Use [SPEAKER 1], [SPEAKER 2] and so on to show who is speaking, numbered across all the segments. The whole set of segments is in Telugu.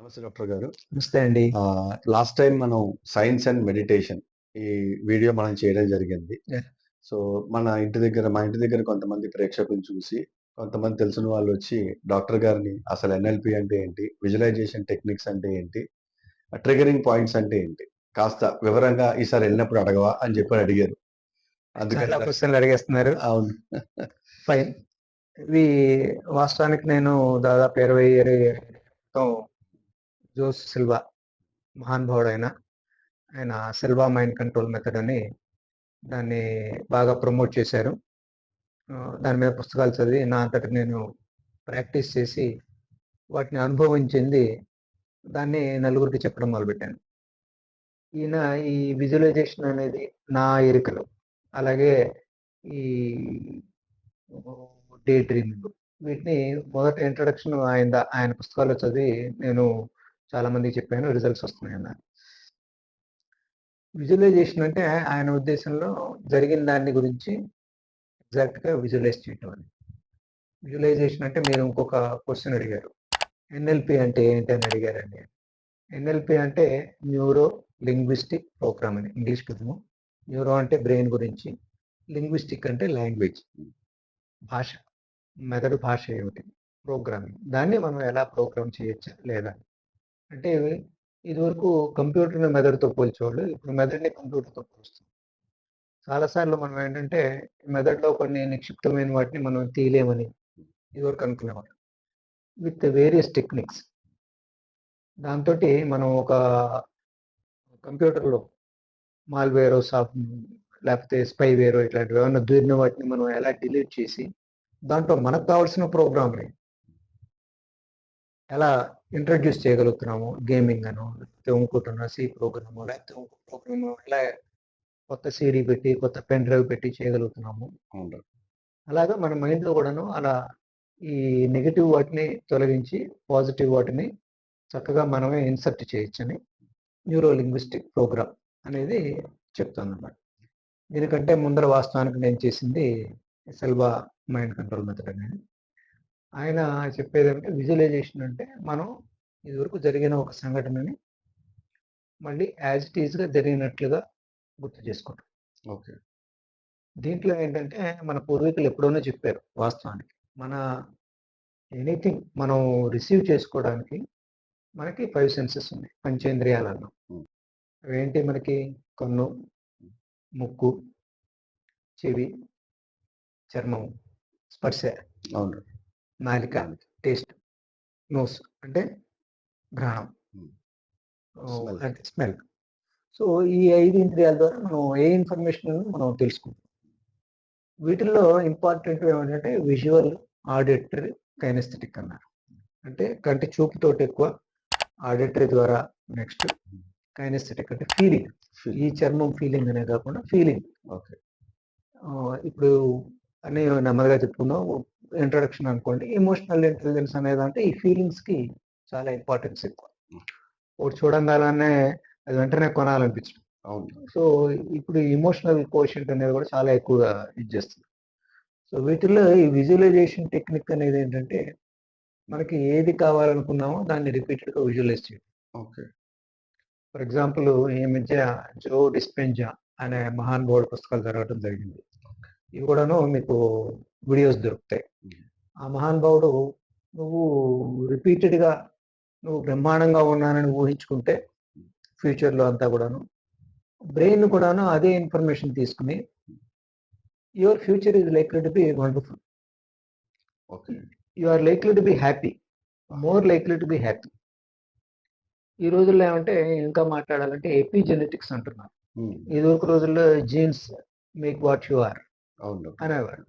[SPEAKER 1] నమస్తే డాక్టర్ గారు.
[SPEAKER 2] నమస్తే అండి.
[SPEAKER 1] లాస్ట్ టైం మనం సైన్స్ అండ్ మెడిటేషన్ ఈ వీడియో మనం చేయడం జరిగింది. సో మన ఇంటి దగ్గర మా ఇంటి దగ్గర కొంతమంది ప్రేక్షకులు చూసి కొంతమంది తెలిసిన వాళ్ళు వచ్చి డాక్టర్ గారిని అసలు ఎన్ఎల్పి అంటే ఏంటి? విజువలైజేషన్ టెక్నిక్స్ అంటే ఏంటి? ట్రిగరింగ్ పాయింట్స్ అంటే ఏంటి? కాస్త వివరంగా ఈసారి వెళ్ళినప్పుడు అడగవా అని చెప్పి అడిగారు. అందుకని
[SPEAKER 2] క్వశ్చన్లు అడిగేస్తున్నారు.
[SPEAKER 1] అవును.
[SPEAKER 2] ఫైన్. ఇవి వాస్తవానికి నేను దాదాపు ఇరవై ఇరవై జోస్ సిల్వా మహానుభావుడైన. ఆయన సిల్వా మైండ్ కంట్రోల్ మెథడ్ అని దాన్ని బాగా ప్రమోట్ చేశారు. దాని మీద పుస్తకాలు చదివి నా అంతటి నేను ప్రాక్టీస్ చేసి వాటిని అనుభవించింది దాన్ని నలుగురికి చెప్పడం మొదలుపెట్టాను. ఈయన ఈ విజువలైజేషన్ అనేది నా ఎరుకలు. అలాగే ఈ డే డ్రీమింగ్ వీటిని మొదట ఇంట్రడక్షన్ ఆయన ఆయన పుస్తకాల్లో చదివి నేను చాలా మందికి చెప్పాను రిజల్ట్స్ వస్తున్నాయన్నారు విజువలైజేషన్ అంటే ఆయన ఉద్దేశంలో జరిగిన దాన్ని గురించి ఎగ్జాక్ట్గా విజువలైజ్ చేయటం అని విజువలైజేషన్ అంటే మీరు ఇంకొక క్వశ్చన్ అడిగారు. ఎన్ఎల్పి అంటే ఏంటి అని అడిగారండి. ఎన్ఎల్పి అంటే న్యూరో లింగ్విస్టిక్ ప్రోగ్రామ్ అని. ఇంగ్లీష్ పదము న్యూరో అంటే బ్రెయిన్ గురించి. లింగ్విస్టిక్ అంటే లాంగ్వేజ్ భాష. మెదడు భాష ఏమిటి? ప్రోగ్రామింగ్ దాన్ని మనం ఎలా ప్రోగ్రామ్ చేయొచ్చా? లేదా? అంటే ఇదివరకు కంప్యూటర్ని మెదడుతో పోల్చేవాళ్ళు ఇప్పుడు మెదడుని కంప్యూటర్తో పోలుస్తాం చాలాసార్లు మనం ఏంటంటే మెదడులో కొన్ని నిక్షిప్తమైన వాటిని మనం తీయలేమని ఇదివరకు అనుకునేవాళ్ళం. With various techniques. దాంతో మనం ఒక కంప్యూటర్లో మాల్వేరో సాఫ్ట్ లేకపోతే స్పైవేరో ఇట్లాంటివి ఏమైనా దూరిన వాటిని మనం ఎలా డిలీట్ చేసి దాంట్లో మనకు కావాల్సిన ప్రోగ్రామ్ని ఎలా ఇంట్రడ్యూస్ చేయగలుగుతున్నాము? గేమింగ్ అను లేకపోతే ఇంకోటి సి ప్రోగ్రాము లేకపోతే ఇంకో ప్రోగ్రాము ఎలా కొత్త సిడీ పెట్టి కొత్త పెన్ డ్రైవ్ పెట్టి చేయగలుగుతున్నాము. అలాగా మన మైండ్లో కూడాను అలా ఈ నెగిటివ్ వాటిని తొలగించి పాజిటివ్ వాటిని చక్కగా మనమే ఇన్సర్ట్ చేయొచ్చని న్యూరో లింగ్విస్టిక్ ప్రోగ్రామ్ అనేది చెప్తాను అన్నమాట దీనికంటే ముందర వాస్తవానికి నేను చేసింది సెల్వా మైండ్ కంట్రోల్ మెథడ్ అనేది. ఆయన చెప్పేది ఏమంటే విజువలైజేషన్ అంటే మనం ఇదివరకు జరిగిన ఒక సంఘటనని మళ్ళీ యాజ్ ఇట్ ఈజ్గా జరిగినట్లుగా గుర్తు చేసుకోవటం.
[SPEAKER 1] ఓకే.
[SPEAKER 2] దీంట్లో ఏంటంటే మన పూర్వీకులు ఎప్పుడోనో చెప్పారు వాస్తవానికి. మన ఎనీథింగ్ మనం రిసీవ్ చేసుకోవడానికి మనకి ఫైవ్ సెన్సెస్ ఉన్నాయి పంచేంద్రియాలు అన్నాం. అవేంటి మనకి? కన్ను ముక్కు చెవి చర్మం స్పర్శ.
[SPEAKER 1] అవును.
[SPEAKER 2] నాలిక టేస్ట్ నోస్ అంటే
[SPEAKER 1] Smell.
[SPEAKER 2] అంటే స్మెల్. సో ఈ ఐదు ఇంద్రియాల ద్వారా మనం ఏ ఇన్ఫర్మేషన్ మనం తెలుసుకుంటాం. వీటిల్లో ఇంపార్టెంట్ ఏమంటే విజువల్ ఆడిటరీ కైనస్థెటిక్ అన్నారు. అంటే కంటి చూపుతోటి ఎక్కువ ఆడిటరీ ద్వారా నెక్స్ట్ కైనస్థెటిక్ అంటే ఫీలింగ్. ఈ చర్మం ఫీలింగ్ అనే కాకుండా ఫీలింగ్.
[SPEAKER 1] ఓకే.
[SPEAKER 2] ఇప్పుడు అన్ని నెమ్మదిగా చెప్పుకుందాం. ఇంట్రడక్షన్ అనుకోండి ఎమోషనల్ ఇంటెలిజెన్స్ అనేది అంటే ఈ ఫీలింగ్స్కి చాలా ఇంపార్టెన్స్ ఎక్కువ. ఒకటి చూడంగానే అది వెంటనే కొనాలనిపించడం
[SPEAKER 1] అవును.
[SPEAKER 2] సో ఇప్పుడు ఇమోషనల్ కోషెంట్ అనేది కూడా చాలా ఎక్కువగా ఇది చేస్తుంది. సో వీటిల్లో ఈ విజువలైజేషన్ టెక్నిక్ అనేది ఏంటంటే మనకి ఏది కావాలనుకున్నామో దాన్ని రిపీటెడ్గా విజువలైజ్ చేయడం.
[SPEAKER 1] ఓకే.
[SPEAKER 2] ఫర్ ఎగ్జాంపుల్ ఈ మధ్య జో డిస్పెంజా అనే మహానుభావుడు పుస్తకాలు చదవడం జరిగింది. ఇవి కూడాను మీకు వీడియోస్ దొరుకుతాయి. ఆ మహానుభావుడు నువ్వు రిపీటెడ్గా నువ్వు బ్రహ్మాండంగా ఉన్నానని ఊహించుకుంటే ఫ్యూచర్లో అంతా కూడాను బ్రెయిన్ కూడాను అదే ఇన్ఫర్మేషన్ తీసుకుని your future is likely to be wonderful
[SPEAKER 1] okay.
[SPEAKER 2] You are likely to be happy more likely to be happy ఈ రోజుల్లో ఏమంటే ఇంకా మాట్లాడాలంటే ఎపిజెనెటిక్స్ అంటున్నారు.
[SPEAKER 1] ఉమ్.
[SPEAKER 2] ఇదివరకు రోజుల్లో genes make what you are. అనేవాళ్ళు.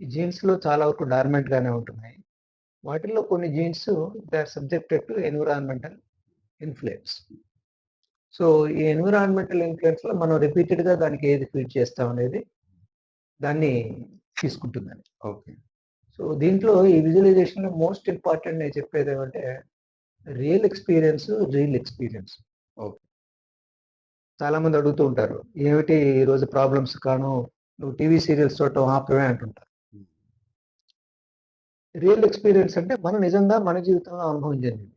[SPEAKER 2] ఈ జీన్స్లో చాలా వరకు డార్మెంట్ గానే ఉంటున్నాయి. వాటిల్లో కొన్ని genes they are subjected to environmental influence. So ఈ ఎన్విరాన్మెంటల్ ఇన్ఫ్లుయెన్స్లో మనం రిపీటెడ్గా దానికి ఏది ఫీడ్ చేస్తాం అనేది దాన్ని తీసుకుంటుందని.
[SPEAKER 1] ఓకే.
[SPEAKER 2] సో దీంట్లో ఈ విజువలైజేషన్లో మోస్ట్ ఇంపార్టెంట్ నేను చెప్పేది ఏమంటే real experience real experience.
[SPEAKER 1] Okay.
[SPEAKER 2] చాలా మంది అడుగుతూ ఉంటారు ఏమిటి ఈ రోజు ప్రాబ్లమ్స్ కాను? నువ్వు టీవీ సీరియల్స్ చూడటం ఆపవే అంటుంటారు. రియల్ ఎక్స్పీరియన్స్ అంటే మనం నిజంగా మన జీవితంలో అనుభవం చెందింది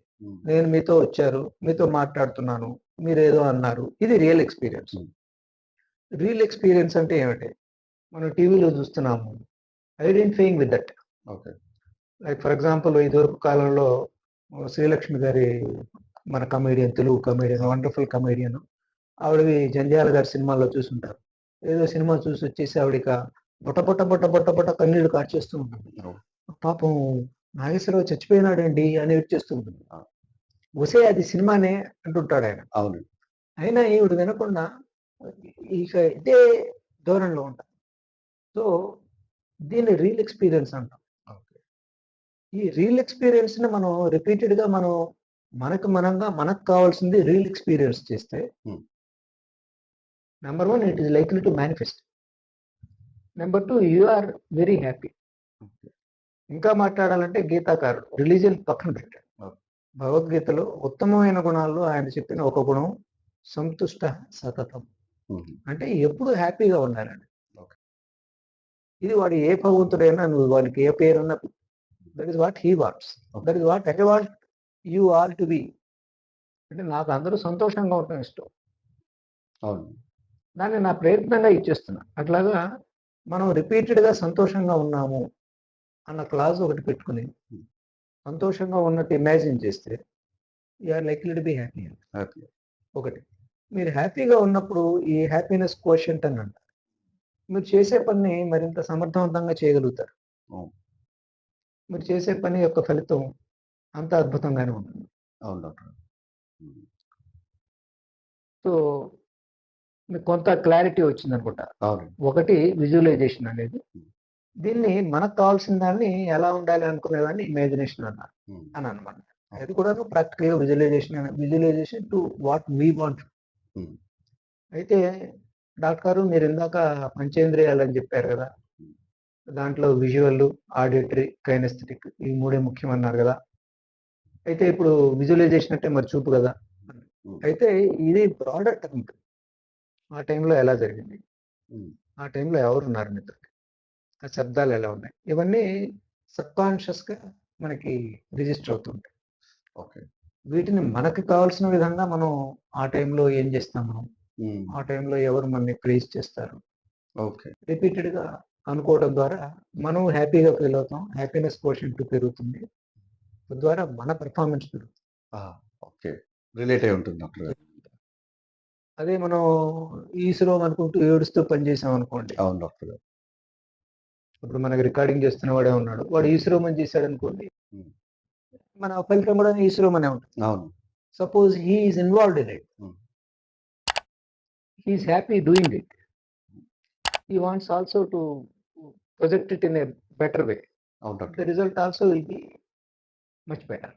[SPEAKER 2] నేను మీతో వచ్చారు మీతో మాట్లాడుతున్నాను మీరు ఏదో అన్నారు. ఇది రియల్ ఎక్స్పీరియన్స్. రియల్ ఎక్స్పీరియన్స్ అంటే ఏమిటి? మనం టీవీలో చూస్తున్నాము. Identifying with that.
[SPEAKER 1] Okay.
[SPEAKER 2] Like for example ఇదివరకు కాలంలో శ్రీలక్ష్మి గారి మన comedian Telugu comedian wonderful comedian ఆవిడవి Jandhyala గారి సినిమాల్లో చూసుంటారు. ఏదో సినిమా చూసి వచ్చేసి ఆవిడక బొట్ట బొట్ట బొట్ట బొట్ట బొట్ట కన్నీళ్ళు కార్చేస్తూ ఉంటుంది. పాపం నాగేశ్వరరావు చచ్చిపోయినాడండి అని ఏడ్చేస్తూ ఉంటుంది
[SPEAKER 1] ఆ.
[SPEAKER 2] వసే అది సినిమానే అంటుంటాడు ఆయన
[SPEAKER 1] అవును.
[SPEAKER 2] అయినా ఈవిడ వినకుండా ఇక ఇదే ధోరణిలో ఉంటారు సో దీన్ని రియల్ ఎక్స్పీరియన్స్ అంటాం. ఈ రియల్ ఎక్స్పీరియన్స్ని మనం రిపీటెడ్గా మనం మనకు మనంగా మనకు కావాల్సింది రియల్ ఎక్స్పీరియన్స్ చేస్తే. Number one it is likely to manifest number two you are very happy ఇంకా మాట్లాడాలంటే గీతాకారుడు. రిలీజియన్ పక్కన పెట్టాడు. భగవద్గీతలో ఉత్తమమైన గుణాల్లో ఆయన చెప్పిన ఒక గుణం సంతుష్ట సతతం. అంటే ఎప్పుడు హ్యాపీగా ఉండాలండి. ఇది వాడు ఏ భగవంతుడైనా నువ్వు వాడికి ఏ పేరున్నా that is what he what's. That is what I want you all to be అంటే నాకు అందరూ సంతోషంగా ఉండటం ఇష్టం.
[SPEAKER 1] అవును.
[SPEAKER 2] దాన్ని నా ప్రయత్నంగా ఇచ్చేస్తున్నా. అట్లాగా మనం రిపీటెడ్గా సంతోషంగా ఉన్నాము. అన్న క్లాజ్ ఒకటి పెట్టుకుని. సంతోషంగా ఉన్నట్టు ఇమాజిన్ చేస్తే you are likely to be happy
[SPEAKER 1] happy
[SPEAKER 2] ఒకటి. మీరు హ్యాపీగా ఉన్నప్పుడు ఈ హ్యాపీనెస్ కోషంట్ అని అంటారు. మీరు చేసే పని మరింత సమర్థవంతంగా చేయగలుగుతారు. మీరు చేసే పని యొక్క ఫలితం అంత అద్భుతంగానే ఉంటుంది.
[SPEAKER 1] అవును డాక్టర్.
[SPEAKER 2] సో మీకు కొంత క్లారిటీ వచ్చింది అనుకుంటా ఒకటి విజువలైజేషన్ అనేది దీన్ని మనకు కావాల్సిన దాన్ని ఎలా ఉండాలి అనుకునేదాన్ని ఇమాజినేషన్ అన్నారు.
[SPEAKER 1] ఉమ్,
[SPEAKER 2] అని అనమాట అది కూడా practical visualization visualization to what we want
[SPEAKER 1] Hmm.
[SPEAKER 2] అయితే డాక్టర్ గారు మీరు ఇందాక పంచేంద్రియాలు అని చెప్పారు కదా.
[SPEAKER 1] Hmm.
[SPEAKER 2] దాంట్లో విజువల్ ఆడిటరీ కైనస్థెటిక్ ఈ మూడే ముఖ్యం అన్నారు కదా. అయితే ఇప్పుడు విజువలైజేషన్ అంటే మరి చూపు కదా.
[SPEAKER 1] ఉమ్,
[SPEAKER 2] అయితే ఇది బ్రాడర్ టర్మ్ ఆ టైంలో ఎలా జరిగింది? ఆ టైంలో ఎవరున్నారు మీతో? ఆ శబ్దాలు ఎలా ఉన్నాయి? ఇవన్నీ సబ్కాన్షియస్గా మనకి రిజిస్టర్ అవుతుంటాయి.
[SPEAKER 1] ఓకే.
[SPEAKER 2] వీటిని మనకి కావాల్సిన విధంగా మనం ఆ టైంలో ఏం చేస్తాం మనం ఆ టైంలో ఎవరు మనని ప్రేజ్ చేస్తారు?
[SPEAKER 1] ఓకే.
[SPEAKER 2] రిపీటెడ్గా అనుకోవడం ద్వారా మనం హ్యాపీగా ఫీల్ అవుతాం. హ్యాపీనెస్ కోషంట్ పెరుగుతుంది. తద్వారా మన పెర్ఫార్మెన్స్ పెరుగుతుంది.
[SPEAKER 1] ఓకే. రిలేట్ అయి ఉంటుంది డాక్టర్ గారు
[SPEAKER 2] అదే మనం ఈశ్వరో అనుకుంటూ ఏడుస్తూ పనిచేసాం అనుకోండి
[SPEAKER 1] అవును డాక్టర్ గారు.
[SPEAKER 2] ఇప్పుడు మనకి రికార్డింగ్ చేస్తున్న వాడే ఉన్నాడు వాడు ఈశ్వరోమని చేశాడు అనుకోండి
[SPEAKER 1] Hmm.
[SPEAKER 2] మన ఫలితం కూడా ఈశ్వరోమనే ఉంటుంది
[SPEAKER 1] అవును
[SPEAKER 2] suppose he is involved in it
[SPEAKER 1] Hmm.
[SPEAKER 2] he is happy doing it he wants also to project it in a better way
[SPEAKER 1] అవును doctor
[SPEAKER 2] result also will be much better